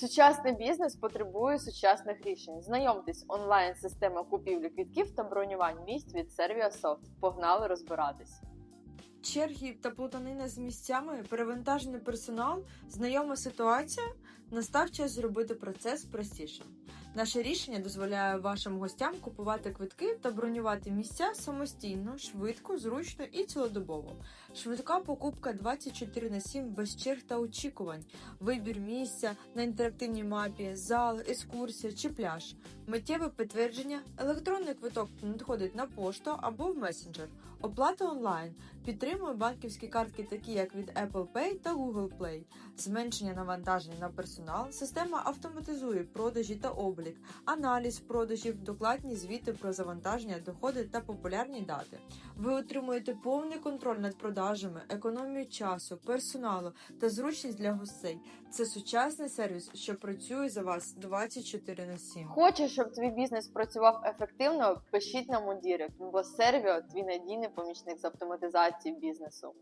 Сучасний бізнес потребує сучасних рішень. Знайомтесь, онлайн-система купівлі квітків та бронювань місць від Serviasoft. Погнали розбиратись. Черги та плутанина з місцями, перевантажений персонал, знайома ситуація. Настав час зробити процес простішим. Наше рішення дозволяє вашим гостям купувати квитки та бронювати місця самостійно, швидко, зручно і цілодобово. Швидка покупка 24 на 7 без черг та очікувань, вибір місця на інтерактивній мапі, зал, екскурсія чи пляж, миттєве підтвердження, електронний квиток надходить на пошту або в месенджер, оплата онлайн. Підтримує банківські картки, такі як від Apple Pay та Google Play, зменшення навантаження на персонал, система автоматизує продажі та облік, аналіз продажів, докладні звіти про завантаження, доходи та популярні дати. Ви отримуєте повний контроль над продажами, економію часу, персоналу та зручність для гостей. Це сучасний сервіс, що працює за вас 24 на 7. Хочеш, щоб твій бізнес працював ефективно? Пишіть нам у Дірект, бо Servio – твій надійний помічник з автоматизації бізнесу.